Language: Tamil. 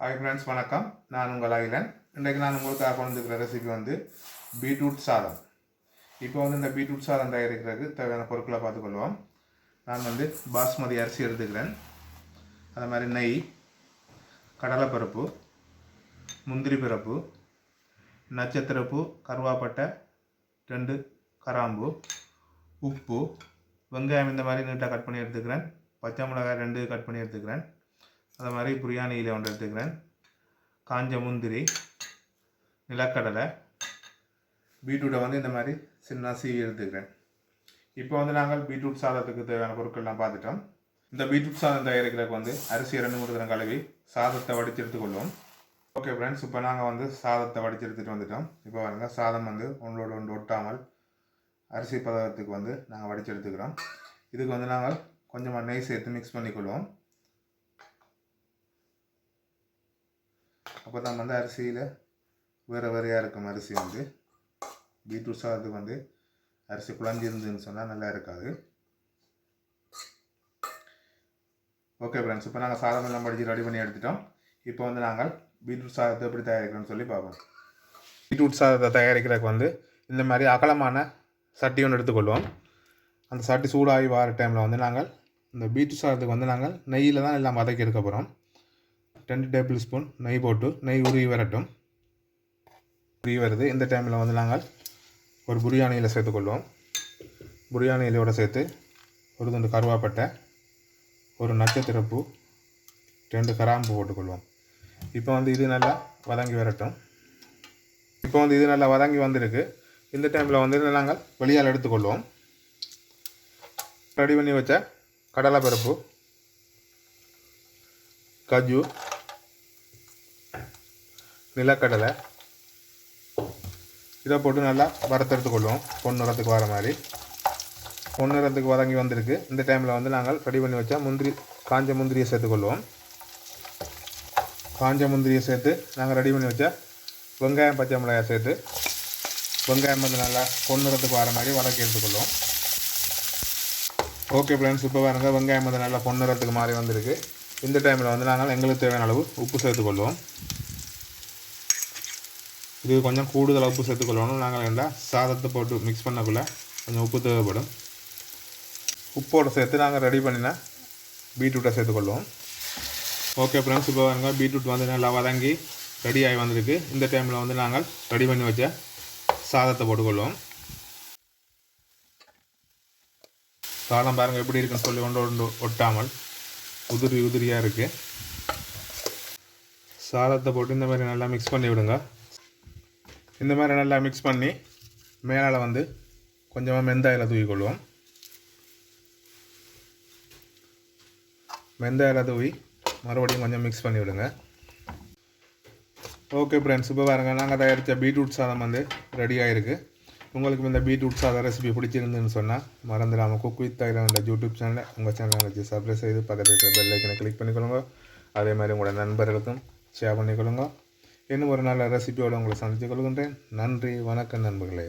ஹாய் ஃப்ரெண்ட்ஸ் வணக்கம். நான் உங்கள் அகிலன். இன்றைக்கு நான் உங்களுக்காக கொண்டு வந்துருக்கிற ரெசிபி வந்து பீட்ரூட் சாதம். இப்போ வந்து இந்த பீட்ரூட் சாதம் தயாரிக்கிறதுக்கு தேவையான பொருட்களை பார்த்துக்கொள்வோம். நான் வந்து பாஸ்மதி அரிசி எடுத்துக்கிறேன். அது மாதிரி நெய் கடலைப்பருப்பு முந்திரி பருப்பு நட்சத்திரப்பு கருவாப்பட்டை ரெண்டு கராம்பு உப்பு வெங்காயம் இந்த மாதிரி நீட்டாக கட் பண்ணி எடுத்துக்கிறேன். பச்சை மிளகாய் ரெண்டு கட் பண்ணி எடுத்துக்கிறேன். அது மாதிரி பிரியாணியில் ஒன்று எடுத்துக்கிறேன். காஞ்ச முந்திரி நிலக்கடலை பீட்ரூட்டை வந்து இந்த மாதிரி சின்ன சீவி எடுத்துக்கிறேன். இப்போ வந்து நாங்கள் பீட்ரூட் சாதத்துக்கு தேவையான பொருட்கள்லாம் பார்த்துட்டோம். இந்த பீட்ரூட் சாதம் தயாரிக்கிறதுக்கு வந்து அரிசி ரெண்டு மூணு தரம் கழுவி சாதத்தை வடித்து எடுத்துக்கொள்வோம் ஓகே ஃப்ரெண்ட்ஸ் இப்போ நாங்கள் வந்து சாதத்தை வடித்து எடுத்துகிட்டு வந்துட்டோம். இப்போ பாருங்கள் சாதம் வந்து ஒன்றோட ஒன்று ஒட்டாமல் அரிசி பதத்துக்கு வந்து நாங்கள் வடித்து எடுத்துக்கிறோம் இதுக்கு வந்து நாங்கள் கொஞ்சமாக நெய் சேர்த்து மிக்ஸ் பண்ணிக்கொள்வோம். அப்போ தான் வந்து அரிசியில் வேறு வேறையாக இருக்கும் அரிசி வந்து. பீட்ரூட் சாதத்துக்கு வந்து அரிசி குழஞ்சிருந்துன்னு சொன்னால் நல்லா இருக்காது. ஓகே ஃப்ரெண்ட்ஸ் இப்போ நாங்கள் சாதம் எல்லாம் படித்து ரெடி பண்ணி எடுத்துட்டோம். இப்போ வந்து நாங்கள் பீட்ரூட் சாதத்தை எப்படி தயாரிக்கிறோம்னு சொல்லி பார்ப்போம். பீட்ரூட் சாதத்தை தயாரிக்கிறதுக்கு வந்து இந்த மாதிரி அகலமான சட்டி ஒன்று எடுத்துக்கொள்வோம். அந்த சட்டி சூடாகி வர டைமில் வந்து நாங்கள் இந்த பீட்ரூட் சாதத்துக்கு வந்து நாங்கள் நெய்யில் தான் எல்லாம் வதக்கி எடுக்க போகிறோம் ரெண்டு டேபிள் ஸ்பூன் நெய் போட்டு நெய் உருகி வரட்டும். உருகி வருது. இந்த டைமில் வந்து நாங்கள் ஒரு பிரியாணியில் சேர்த்துக்கொள்வோம். பிரியாணி இலையோடு சேர்த்து ஒரு துண்டு கருவாப்பட்டை ஒரு நட்சத்திரப்பூ ரெண்டு கராம்பு போட்டுக்கொள்வோம். இப்போ வந்து இது நல்லா வதங்கி வரட்டும். இப்போ வந்து இது நல்லா வதங்கி வந்திருக்கு. இந்த டைமில் வந்து நாங்கள் வெளியால் எடுத்துக்கொள்வோம். ரெடி பண்ணி வச்ச கடலைப்பருப்பு கஜு நிலக்கடலை. இதை போட்டு நல்லா வறுத்தெடுத்துக்கொள்வோம் பொன்னுறத்துக்கு வர மாதிரி. பொன்னுறத்துக்கு வதங்கி வந்திருக்கு. இந்த டைமில் வந்து நாங்கள் ரெடி பண்ணி வச்சா முந்திரி காஞ்ச முந்திரியை சேர்த்துக்கொள்வோம் காஞ்ச முந்திரியை சேர்த்து நாங்கள் ரெடி பண்ணி வச்சா வெங்காயம் பச்சை மிளகாய் சேர்த்து வெங்காயம் வந்து நல்லா பொன்னுறத்துக்கு வர மாதிரி வதக்கி எடுத்துக்கொள்வோம் ஓகே ஃப்ரெண்ட்ஸ் இப்போ பாருங்கள் வெங்காயம் வந்து நல்லா பொன்னுறத்துக்கு மாறி வந்திருக்கு. இந்த டைமில் வந்து நாங்கள் எங்களுக்கு தேவையான அளவு உப்பு சேர்த்துக்கொள்வோம் இது கொஞ்சம் கூடுதல் உப்பு சேர்த்துக்கொள்ளணும். நாங்கள் என்ன சாதத்தை போட்டு மிக்ஸ் பண்ணக்குள்ளே கொஞ்சம் உப்பு தேவைப்படும். உப்போடு சேர்த்து நாங்கள் ரெடி பண்ணினா பீட்ரூட்டை சேர்த்துக்கொள்வோம். ஓகே ஃப்ரெண்ட்ஸ் இப்போ பாருங்க பீட்ரூட் வந்து நல்லா வதங்கி ரெடி ஆகி வந்திருக்கு. இந்த டைமில் வந்து நாங்கள் ரெடி பண்ணி வச்ச சாதத்தை போட்டுக்கொள்வோம். சாதம் பாருங்கள் எப்படி இருக்குன்னு சொல்லி ஒன்று ஒன்று ஒட்டாமல் உதிரி உதிரியாக இருக்குது சாதத்தை போட்டு இந்த மாதிரி நல்லா மிக்ஸ் பண்ணி விடுங்க இந்த மாதிரி நல்லா மிக்ஸ் பண்ணி மேலால் வந்து கொஞ்சமாக மெந்தாயில் தூவிக்கொள்வோம். மெந்தாயில் தூவி மறுபடியும் கொஞ்சம் மிக்ஸ் பண்ணி விடுங்க. ஓகே ஃப்ரெண்ட்ஸ் இப்போ பாருங்க நாங்கள் தயாரித்த பீட்ரூட் சாதம் வந்து ரெடி ஆகிருக்கு உங்களுக்கு இந்த பீட்ரூட் சாதம் ரெசிபி பிடிச்சிருந்துன்னு சொன்னால் மறந்துடாமல் குக் வித் தைலண்ட யூடியூப் சேனலை உங்கள் சேனலை வச்சு சப்ஸ்கிரைப் செய்து பக்கத்தில் இருக்கிற பெல் ஐக்கனை கிளிக் பண்ணிக்கொள்ளுங்க. அதே மாதிரி உங்களோட நண்பர்களுக்கும் ஷேர் பண்ணிக்கொள்ளுங்க. இன்னும் ஒரு நல்ல ரெசிபியோடு உங்களை சந்தித்துக் கொள்கின்றேன். நன்றி வணக்கம் நண்பர்களே.